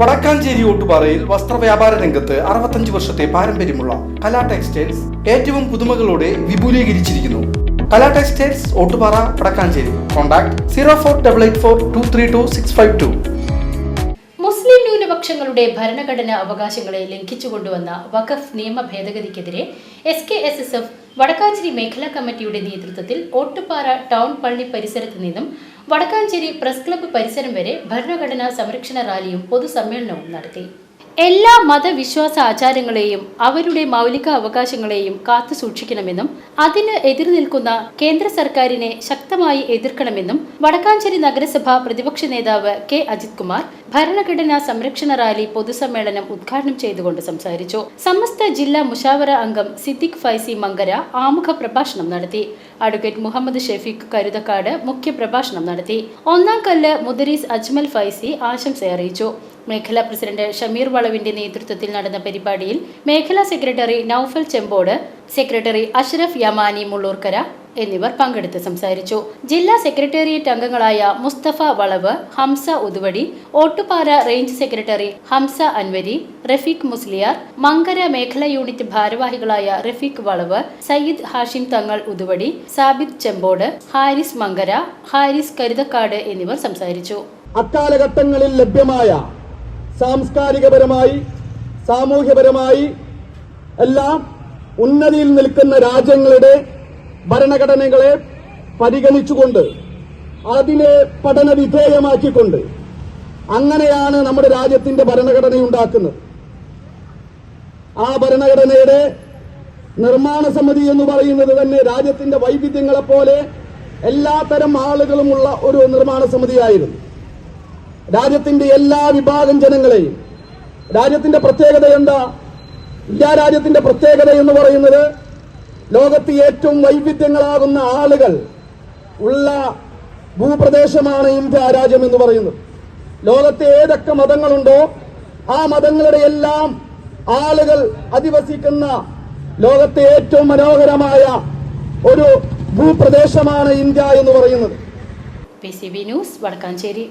വടക്കാഞ്ചേരി ഓട്ടുപാറയിൽ വസ്ത്രവ്യാപാര രംഗത്ത് അറുപത്തഞ്ച് വർഷത്തെ പാരമ്പര്യമുള്ള കലാ ടെക്സ്റ്റൈൽസ് ഏറ്റവും പുതുമകളോടെ വിപുലീകരിച്ചിരിക്കുന്നു. Kala textiles Ottupara Vadakkanchery. Contact zero four double eight four two three two six five two. മുസ്ലിം ന്യൂനപക്ഷങ്ങളുടെ ഭരണഘടനാ അവകാശങ്ങളെ ലംഘിച്ചുകൊണ്ടുവന്ന വഖഫ് നിയമ ഭേദഗതിക്കെതിരെ S K S S F Vadakkanchery മേഖലാ കമ്മിറ്റിയുടെ നേതൃത്വത്തിൽ ഓട്ടുപാറ ടൗൺ പള്ളി പരിസരത്ത് നിന്നും വടക്കാഞ്ചേരി പ്രസ് ക്ലബ്ബ് പരിസരം വരെ ഭരണഘടനാ സംരക്ഷണ റാലിയും പൊതുസമ്മേളനവും നടത്തി എല്ലാ മതവിശ്വാസ ആചാരങ്ങളെയും അവരുടെ മൗലിക അവകാശങ്ങളെയും കാത്തു സൂക്ഷിക്കണമെന്നും അതിന് എതിര് നിൽക്കുന്ന കേന്ദ്ര സർക്കാരിനെ ശക്തമായി എതിർക്കണമെന്നും വടക്കാഞ്ചേരി നഗരസഭ പ്രതിപക്ഷ നേതാവ് കെ. അജിത് കുമാർ ഭരണഘടനാ സംരക്ഷണ റാലി പൊതുസമ്മേളനം ഉദ്ഘാടനം ചെയ്തുകൊണ്ട് സംസാരിച്ചു. സമസ്ത ജില്ലാ മുഷാവറ അംഗം സിദ്ദിഖ് ഫൈസി മങ്കര ആമുഖ പ്രഭാഷണം നടത്തി. അഡ്വക്കേറ്റ് മുഹമ്മദ് ഷെഫീഖ് കരുതക്കാട് മുഖ്യ പ്രഭാഷണം നടത്തി. ഒന്നാം കല്ല് മുദരീസ് അജ്മൽ ഫൈസി ആശംസ അറിയിച്ചു മേഖലാ പ്രസിഡന്റ് ഷമീർ വളവിന്റെ നേതൃത്വത്തിൽ നടന്ന പരിപാടിയിൽ മേഖലാ സെക്രട്ടറി നൌഫൽ ചെമ്പോട് സെക്രട്ടറി അഷ്റഫ് യമാനി മുള്ളൂർക്കര എന്നിവർ പങ്കെടുത്ത് സംസാരിച്ചു. ജില്ലാ സെക്രട്ടേറിയറ്റ് അംഗങ്ങളായ മുസ്തഫ വളവ് ഹംസ ഉതുവടി ഓട്ടുപാറ റേഞ്ച് സെക്രട്ടറി ഹംസ അൻവരി റഫീഖ് മുസ്ലിയാർ മങ്കര മേഖലാ യൂണിറ്റ് ഭാരവാഹികളായ റഫീഖ് വളവ് സയ്യിദ് ഹാഷിം തങ്ങൾ ഉതുവടി സാബിദ് ചെമ്പോട് ഹാരിസ് മങ്കര ഹാരിസ് കരുതക്കാട് എന്നിവർ സംസാരിച്ചു. അക്കാലഘട്ടങ്ങളിൽ ലഭ്യമായ സാംസ്കാരികപരമായി സാമൂഹ്യപരമായി എല്ലാം ഉന്നതിയിൽ നിൽക്കുന്ന രാജ്യങ്ങളുടെ ഭരണഘടനകളെ പരിഗണിച്ചുകൊണ്ട് അതിനെ പഠന വിധേയമാക്കിക്കൊണ്ട് അങ്ങനെയാണ് നമ്മുടെ രാജ്യത്തിന്റെ ഭരണഘടന ഉണ്ടാക്കുന്നത് ആ ഭരണഘടനയുടെ നിർമ്മാണ സമിതി എന്ന് പറയുന്നത് തന്നെ രാജ്യത്തിന്റെ വൈവിധ്യങ്ങളെപ്പോലെ എല്ലാത്തരം ആളുകളുമുള്ള ഒരു നിർമ്മാണ സമിതിയായിരുന്നു. രാജ്യത്തിന്റെ എല്ലാ വിഭാഗം ജനങ്ങളെയും. രാജ്യത്തിന്റെ പ്രത്യേകത എന്താ? ഇന്ത്യ രാജ്യത്തിന്റെ പ്രത്യേകത എന്ന് പറയുന്നത് ലോകത്ത് ഏറ്റവും വൈവിധ്യങ്ങളാകുന്ന ആളുകൾ ഉള്ള ഭൂപ്രദേശമാണ് ഇന്ത്യ രാജ്യം എന്ന് പറയുന്നത്. ലോകത്തെ ഏതൊക്കെ മതങ്ങളുണ്ടോ ആ മതങ്ങളുടെ എല്ലാം ആളുകൾ അധിവസിക്കുന്ന ലോകത്തെ ഏറ്റവും മനോഹരമായ ഒരു ഭൂപ്രദേശമാണ് ഇന്ത്യ എന്ന് പറയുന്നത്. P C B news Vadakkanchery.